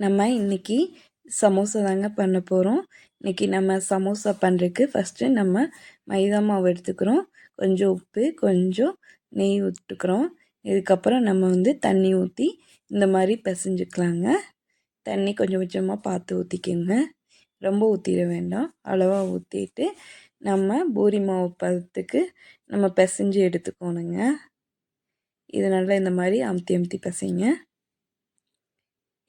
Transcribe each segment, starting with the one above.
நம்ம இன்றைக்கி சமோசா தாங்க பண்ண போகிறோம் இன்றைக்கி நம்ம சமோசா பண்ணுறதுக்கு ஃபஸ்ட்டு நம்ம மைதா மாவு எடுத்துக்கிறோம். கொஞ்சம் உப்பு கொஞ்சம் நெய் விட்டுக்கிறோம் இதுக்கப்புறம் நம்ம வந்து தண்ணி ஊற்றி இந்த மாதிரி பிசைஞ்சுக்கலாங்க. தண்ணி கொஞ்சம் கொஞ்சமாக பார்த்து ஊற்றிக்கோங்க ரொம்ப ஊற்றிட வேண்டாம். அளவாக ஊற்றிட்டு நம்ம பூரி மாவு பதத்துக்கு நம்ம பிசைஞ்சு எடுத்துக்கோணுங்க. இதனால் இந்த மாதிரி அமுத்தி அமுத்தி பிசைங்க.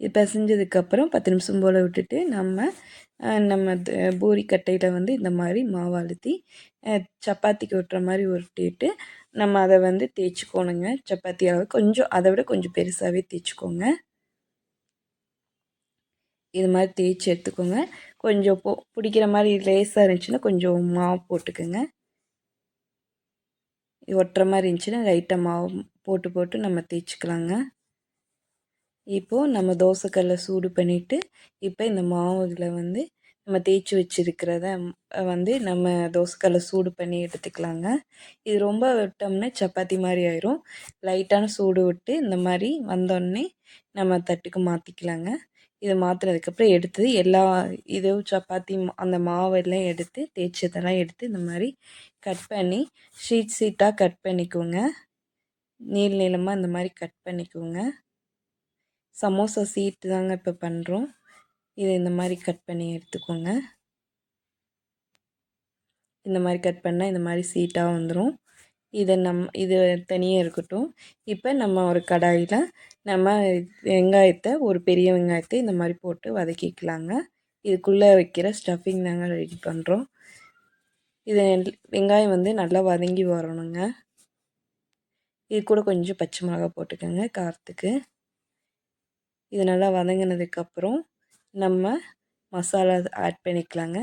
இது பிசைஞ்சதுக்கப்புறம் பத்து நிமிஷம் போல் விட்டுட்டு நம்ம நம்ம பூரி கட்டையில் வந்து இந்த மாதிரி மாவு அழுத்தி சப்பாத்திக்கு ஒட்டுற மாதிரி உருட்டிட்டு நம்ம அதை வந்து தேய்ச்சிக்கோணுங்க. சப்பாத்தி அளவு கொஞ்சம் அதை விட கொஞ்சம் பெருசாகவே தேய்ச்சிக்கோங்க. இது மாதிரி தேய்ச்சி எடுத்துக்கோங்க. கொஞ்சம் போ பிடிக்கிற மாதிரி லேசாக இருந்துச்சுன்னா கொஞ்சம் மாவு போட்டுக்கோங்க. ஒட்டுற மாதிரி இருந்துச்சுன்னா லைட்டாக மாவு போட்டு போட்டு நம்ம தேய்ச்சிக்கலாங்க. இப்போது நம்ம தோசைக்கல்லை சூடு பண்ணிவிட்டு இப்போ இந்த மாவுகளை வந்து நம்ம தேய்ச்சி வச்சுருக்கிறத வந்து நம்ம தோசைக்கல்லை சூடு பண்ணி எடுத்துக்கலாங்க. இது ரொம்ப விட்டோம்னா சப்பாத்தி மாதிரி ஆயிரும். லைட்டான சூடு விட்டு இந்த மாதிரி வந்தோடனே நம்ம தட்டுக்கு மாற்றிக்கலாங்க இதை மாற்றினதுக்கப்புறம் எடுத்து எல்லா இதுவும் சப்பாத்தி அந்த மாவெல்லாம் எடுத்து தேய்ச்சதெல்லாம் எடுத்து இந்த மாதிரி கட் பண்ணி ஷீட் ஷீட்டாக கட் பண்ணிக்கோங்க நீள் நீளமாக இந்த மாதிரி கட் பண்ணிக்கோங்க சமோசா சீட்டு தாங்க இப்போ பண்ணுறோம் இதை இந்த மாதிரி கட் பண்ணி எடுத்துக்கோங்க. இந்த மாதிரி கட் பண்ணால் இந்த மாதிரி சீட்டாக வந்துடும் இதை நம் இது தனியாக இருக்கட்டும். இப்போ நம்ம ஒரு கடாயில் நம்ம வெங்காயத்தை ஒரு பெரிய வெங்காயத்தை இந்த மாதிரி போட்டு வதக்கிக்கலாங்க. இதுக்குள்ளே வைக்கிற ஸ்டஃபிங் தாங்க ரெடி பண்ணுறோம் இது வெங்காயம் வந்து நல்லா வதங்கி வரணுங்க. இது கூட கொஞ்சம் பச்சை மிளகா போட்டுக்கோங்க காரத்துக்கு. இது நல்லா வதங்கினதுக்கப்புறம் நம்ம மசாலா ஆட் பண்ணிக்கலாங்க.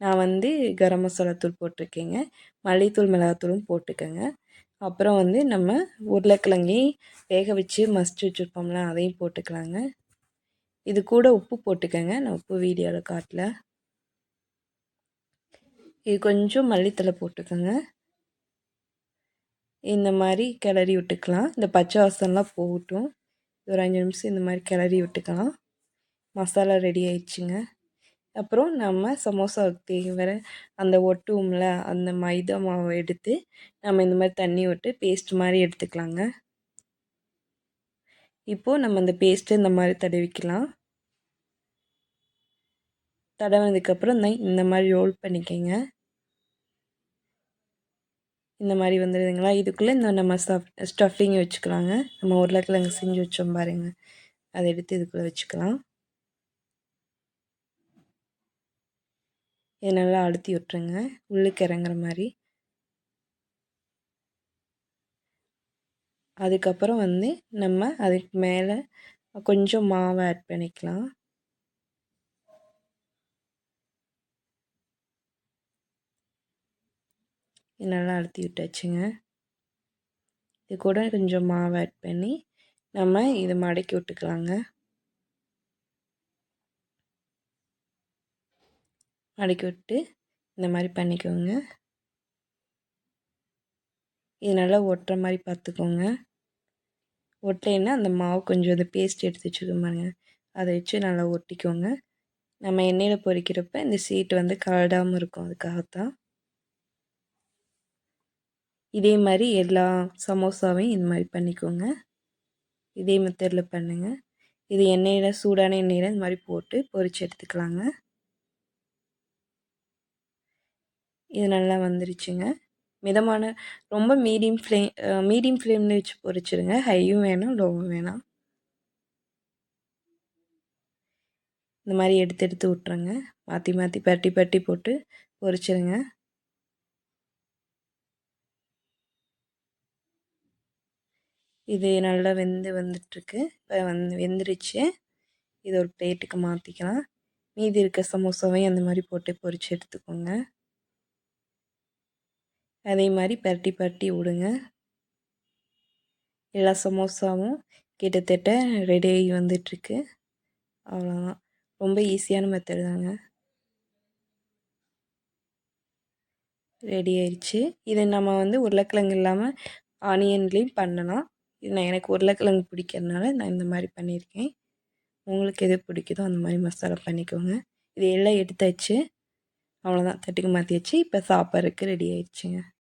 நான் வந்து கரம் மசாலா தூள் போட்டிருக்கேங்க. மல்லித்தூள் மிளகாத்தூளும் போட்டுக்கோங்க. அப்புறம் வந்து நம்ம உருளைக்கிழங்கையும் வேக வச்சு மசிச்சு வச்சுருப்போம்ல அதையும் போட்டுக்கலாங்க. இது கூட உப்பு போட்டுக்கோங்க. நான் உப்பு வீடியோவில் காட்டல. இது கொஞ்சம் மல்லித்தலை போட்டுக்கோங்க. இந்த மாதிரி கிளறி விட்டுக்கலாம். இந்த பச்சை வாசம்லாம் போகட்டும். ஒரு அஞ்சு நிமிஷம் இந்த மாதிரி கிளறி விட்டுக்கலாம். மசாலா ரெடி ஆயிடுச்சுங்க. அப்புறம் நம்ம சமோசாவுக்கு தேவையான அந்த ஒட்டுவோம்ல அந்த மைதா மாவை எடுத்து நம்ம இந்த மாதிரி தண்ணி விட்டு பேஸ்ட் மாதிரி எடுத்துக்கலாங்க. இப்போது நம்ம அந்த பேஸ்ட்டு இந்த மாதிரி தடவிக்கலாம். தடவினதுக்கப்புறம் இந்த மாதிரி ரோல் பண்ணிக்கோங்க. இந்த மாதிரி வந்துடுதுங்களா இதுக்குள்ளே இந்த நம்ம ஸ்டஃப் ஸ்டஃபிங் வச்சுக்கலாங்க. நம்ம உருளைக்கிழங்கு செஞ்சு வச்சோம் பாருங்கள் அதை எடுத்து இதுக்குள்ளே வச்சுக்கலாம். இதை நல்லா அழுத்தி விட்டுருங்க. உள்ளுக்கு இறங்குற மாதிரி. அதுக்கப்புறம் வந்து நம்ம அதுக்கு மேலே கொஞ்சம் மாவை ஆட் பண்ணிக்கலாம். நல்லா அழுத்தி விட்டாச்சுங்க. இது கூட கொஞ்சம் மாவு ஆட் பண்ணி நம்ம இதை மடக்கி விட்டுக்கலாங்க. மடக்கி விட்டு இந்த மாதிரி பண்ணிக்கோங்க. இது நல்லா ஒட்டுற மாதிரி பார்த்துக்கோங்க. ஒட்டலைன்னா அந்த மாவு கொஞ்சம் அந்த பேஸ்ட் எடுத்து வச்சுக்கோ பாருங்க. அதை வச்சு நல்லா ஒட்டிக்கோங்க. நம்ம எண்ணெயில் பொரிக்கிறப்ப இந்த சீட்டு வந்து கலடாமல் இருக்கும் அதுக்காகத்தான். இதே மாதிரி எல்லா சமோசாவையும் இந்த மாதிரி பண்ணிக்கோங்க. இதே மெத்தடில் பண்ணுங்கள் இது எண்ணெயில் சூடான எண்ணெயில் இந்த மாதிரி போட்டு பொரிச்சு எடுத்துக்கலாங்க. இது நல்லா வந்துருச்சுங்க. மிதமான ரொம்ப மீடியம் ஃப்ளேம் மீடியம் ஃப்ளேமில் வச்சு பொரிச்சிடுங்க ஹையும் வேணாம் லோவும் வேணாம். இந்த மாதிரி எடுத்து எடுத்து விட்ருங்க மாற்றி மாற்றி பட்டி பட்டி போட்டு பொரிச்சிருங்க. இது நல்லா வெந்து வந்துட்டுருக்கு. இப்போ வந்து வெந்துருச்சு. இது ஒரு பிளேட்டுக்கு மாற்றிக்கலாம் மீதி இருக்க சமோசாவையும் அந்த மாதிரி போட்டு பொரித்து எடுத்துக்கோங்க. அதே மாதிரி பரட்டி பரட்டி விடுங்க. எல்லா சமோசாவும் கிட்டத்தட்ட ரெடி ஆகி வந்துட்டுருக்கு. அவ்வளோதான் ரொம்ப ஈஸியான மெத்தட் தாங்க. ரெடி ஆயிடுச்சு இதை நம்ம வந்து உருளைக்கிழங்கு இல்லாமல் ஆனியன்லேயும் பண்ணலாம். நான் எனக்கு உருளைக்கிழங்கு பிடிக்கிறதுனால நான் இந்த மாதிரி பண்ணியிருக்கேன். உங்களுக்கு எது பிடிக்குதோ அந்த மாதிரி மசாலா பண்ணிக்கோங்க. இது எல்லாம் எடுத்தாச்சு. அவ்வளோதான் தட்டுக்கு மாற்றியாச்சு இப்போ சாப்பிட்றதுக்கு ரெடி ஆயிடுச்சுங்க.